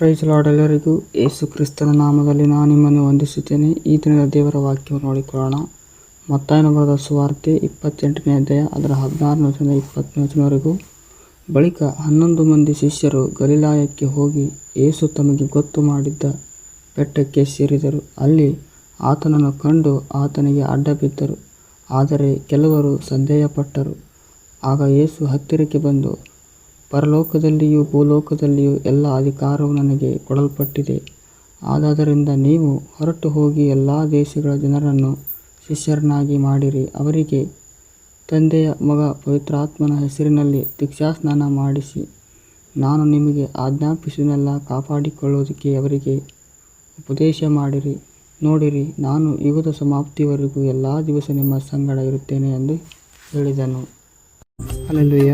Price lord ಎಲ್ಲರಿಗೂ ಯೇಸು ಕ್ರಿಸ್ತನ ನಾಮದಲ್ಲಿ ನಾನು ನಿಮ್ಮನ್ನು ವಂದಿಸುತ್ತೇನೆ. ಈ ದಿನದ ದೇವರ ವಾಕ್ಯವನ್ನು ನೋಡಿಕೊಳ್ಳೋಣ. ಮತ್ತಾಯನ ಬರೆದ ಸುವಾರ್ತೆ ಇಪ್ಪತ್ತೆಂಟನೇ ಅಧ್ಯಾಯ, ಅದರ ಹದಿನಾರನೇ ವಚನ ಇಪ್ಪತ್ತನೇ ವಚನವರೆಗೂ. ಬಳಿಕ ಹನ್ನೊಂದು ಮಂದಿ ಶಿಷ್ಯರು ಗಲಿಲಾಯಕ್ಕೆ ಹೋಗಿ ಏಸು ತಮಗೆ ಗೊತ್ತು ಮಾಡಿದ್ದ ಬೆಟ್ಟಕ್ಕೆ ಸೇರಿದರು. ಅಲ್ಲಿ ಆತನನ್ನು ಕಂಡು ಆತನಿಗೆ ಅಡ್ಡ ಬಿದ್ದರು ಆದರೆ ಕೆಲವರು ಸಂದೇಹಪಟ್ಟರು. ಆಗ ಏಸು ಹತ್ತಿರಕ್ಕೆ ಬಂದು ಪರಲೋಕದಲ್ಲಿಯೂ ಭೂಲೋಕದಲ್ಲಿಯೂ ಎಲ್ಲ ಅಧಿಕಾರವು ನನಗೆ ಕೊಡಲ್ಪಟ್ಟಿದೆ. ಆದ್ದರಿಂದ ನೀವು ಹೊರಟು ಹೋಗಿ ಎಲ್ಲ ದೇಶಗಳ ಜನರನ್ನು ಶಿಷ್ಯರನ್ನಾಗಿ ಮಾಡಿರಿ. ಅವರಿಗೆ ತಂದೆಯ ಮಗ ಪವಿತ್ರಾತ್ಮನ ಹೆಸರಿನಲ್ಲಿ ದೀಕ್ಷಾಸ್ನಾನ ಮಾಡಿಸಿ, ನಾನು ನಿಮಗೆ ಆಜ್ಞಾಪಿಸಿದನ್ನೆಲ್ಲ ಕಾಪಾಡಿಕೊಳ್ಳುವುದಕ್ಕೆ ಅವರಿಗೆ ಉಪದೇಶ ಮಾಡಿರಿ. ನೋಡಿರಿ, ನಾನು ಯುಗದ ಸಮಾಪ್ತಿವರೆಗೂ ಎಲ್ಲ ದಿವಸ ನಿಮ್ಮ ಸಂಗಡ ಇರುತ್ತೇನೆ ಎಂದು ಹೇಳಿದನು. ಅಲ್ಲೆಲ್ಲುಯ್ಯ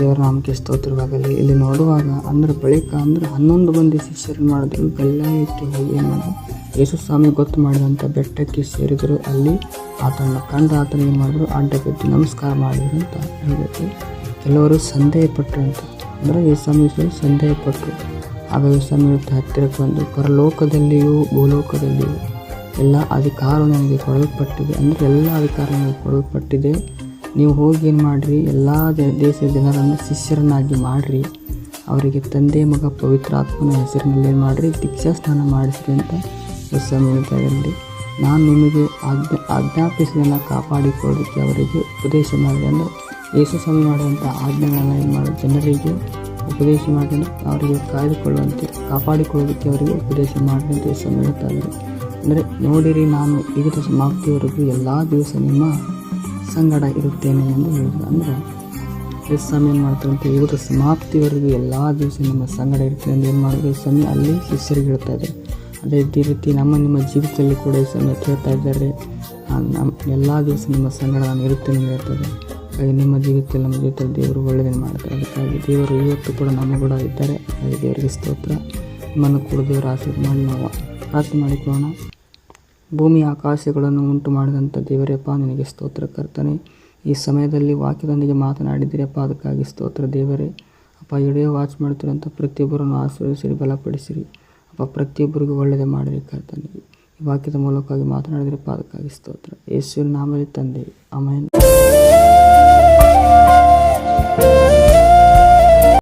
ದೇವರ ನಾಮಕ್ಕೆ ಸ್ತೋತ್ರವಾಗಲಿ. ಇಲ್ಲಿ ನೋಡುವಾಗ ಅಂದ್ರೆ ಬಳಿಕ ಅಂದ್ರೆ ಹನ್ನೊಂದು ಮಂದಿ ಶಿಷ್ಯರು ಮಾಡಿದ್ರು? ಗಲ್ಲಾಯಕ್ಕೆ ಹೋಗಿ ಏನು ಯೇಸು ಸ್ವಾಮಿ ಗೊತ್ತು ಮಾಡಿದಂಥ ಬೆಟ್ಟಕ್ಕೆ ಸೇರಿದರು. ಅಲ್ಲಿ ಆತನ ಕಂಡು ಆತನ ಏನು ಮಾಡಿದ್ರು? ಅಡ್ಡ ನಮಸ್ಕಾರ ಮಾಡಿದ್ರು ಅಂತ ಹೇಳಬೇಕು ಕೆಲವರು ಸಂದೇಹಪಟ್ಟರು ಅಂತ. ಅಂದರೆ ಯೇಸು ಸಂದೇಹ ಪಟ್ಟರು ಆಗ ಯೇಸ್ವಾಮಿ ಸ್ವಾಮಿ ಹತ್ತಿರಕ್ಕೆ ಬಂದು, ಪರಲೋಕದಲ್ಲಿಯೂ ಭೂಲೋಕದಲ್ಲಿಯೂ ಎಲ್ಲ ಅಧಿಕಾರ ನನಗೆ ಕೊಡಲ್ಪಟ್ಟಿದೆ. ಅಂದರೆ ಎಲ್ಲ ಅಧಿಕಾರ ನನಗೆ ಕೊಡಲ್ಪಟ್ಟಿದೆ. ನೀವು ಹೋಗಿ ಏನು ಮಾಡಿರಿ? ಎಲ್ಲ ದೇಶದ ಜನರನ್ನು ಶಿಷ್ಯರನ್ನಾಗಿ ಮಾಡಿರಿ. ಅವರಿಗೆ ತಂದೆ, ಮಗ ಪವಿತ್ರಾತ್ಮನ ಹೆಸರಿನಲ್ಲಿ ಏನು ಮಾಡಿರಿ? ದೀಕ್ಷಾ ಸ್ನಾನ ಮಾಡಿಸ್ರಿ ಅಂತ ಹೊಸ ಹೇಳ್ತಾರಲ್ಲಿ ನಾನು ನಿಮಗೆ ಆಜ್ಞಾ ಆಜ್ಞಾಪಿಸಿದನ್ನು ಕಾಪಾಡಿಕೊಳ್ಳೋದಕ್ಕೆ ಅವರಿಗೆ ಉಪದೇಶ ಮಾಡಿದೆ ಅಂದರೆ ಯೇಸು ಸ್ವಾಮಿ ಮಾಡುವಂಥ ಆಜ್ಞೆಗಳನ್ನ ಏನು ಮಾಡಿ ಜನರಿಗೆ ಉಪದೇಶ ಮಾಡಿ ಅವರಿಗೆ ಕಾಯ್ದುಕೊಳ್ಳುವಂತೆ ಕಾಪಾಡಿಕೊಳ್ಳೋದಕ್ಕೆ ಅವರಿಗೆ ಉಪದೇಶ ಮಾಡಿದಂತೆ ಯೇಸು ಹೇಳ್ತಾ ಅಂದರೆ ನೋಡಿರಿ ನಾನು ಈಗ ಸಮಾಪ್ತಿಯವರೆಗೂ ಎಲ್ಲ ದಿವಸ ನಿಮ್ಮ ಸಂಗಡ ಇರುತ್ತೇನೆ ಎಂದು ಹೇಳಿದ್ರು ಅಂದರೆ ಯೇಸು ಸ್ವಾಮಿ ಏನು ಮಾಡ್ತಾರೆ ಅಂತ ಯುಗದ ಸಮಾಪ್ತಿವರೆಗೂ ಎಲ್ಲ ದಿವಸ ನಮ್ಮ ಸಂಗಡ ಇರ್ತೇನೆ ಅಂತ ಏನು ಮಾಡಿದ್ರು ಸಮಯ ಅಲ್ಲಿ ಶಿಷ್ಯರಿಗೆ ಹೇಳ್ತಾ ಇದೆ ಅದೇ ರೀತಿ ನಮ್ಮ ನಿಮ್ಮ ಜೀವಿತದಲ್ಲಿ ಕೂಡ ಸ್ವಾಮಿ ಹೇಳ್ತಾ ಇದ್ದಾರೆ. ನಮ್ಮ ಎಲ್ಲ ದಿವಸ ನಿಮ್ಮ ಸಂಗಡ ನಾನು ಇರುತ್ತೇನೆ ಅಂತ ಹೇಳ್ತಾರೆ ಹಾಗೆ ನಿಮ್ಮ ಜೀವಿತದಲ್ಲಿ ನಮ್ಮ ಜೀವಿತದಲ್ಲಿ ದೇವರು ಒಳ್ಳೆಯದನ್ನು ಮಾಡ್ತಾರೆ? ಅದಕ್ಕಾಗಿ ದೇವರು ಇವತ್ತು ಕೂಡ ನಮ್ಮ ಕೂಡ ಇದ್ದಾರೆ. ಹಾಗೆ ದೇವರಿಗೆ ಸ್ತೋತ್ರ. ನಿಮ್ಮನ್ನು ಕೂಡ ದೇವರು ಆಶೀರ್ವಾದ ಮಾಡಿ, ನಾವು ಪ್ರಾರ್ಥನೆ ಮಾಡಿಕೊಳ್ಳೋಣ. ಭೂಮಿ ಆಕಾಶಗಳನ್ನು ಉಂಟು ಮಾಡಿದಂಥ ದೇವರಪ್ಪ, ನಿನಗೆ ಸ್ತೋತ್ರ ಕರ್ತನೆ. ಈ ಸಮಯದಲ್ಲಿ ವಾಕ್ಯದೊಂದಿಗೆ ಮಾತನಾಡಿದ್ದೀರಪ್ಪ, ಅದಕ್ಕಾಗಿ ಸ್ತೋತ್ರ ದೇವರೇ. ಅಪ್ಪ ಇಡೀ ವಾಚ್ ಮಾಡ್ತಿರೋಂಥ ಪ್ರತಿಯೊಬ್ಬರನ್ನು ಆಶೀರ್ವದಿಸಿರಿ, ಬಲಪಡಿಸಿರಿ. ಅಪ್ಪ, ಪ್ರತಿಯೊಬ್ಬರಿಗೂ ಒಳ್ಳೆಯದೇ ಮಾಡಿರಿ ಕರ್ತನೆ. ಈ ವಾಕ್ಯದ ಮೂಲಕವಾಗಿ ಮಾತನಾಡಿದ್ರಪ್ಪ ಅದಕ್ಕಾಗಿ ಸ್ತೋತ್ರ. ಯೇಸುವಿನ ನಾಮದಲ್ಲಿ ತಂದೆ. ಆಮೇಲೆ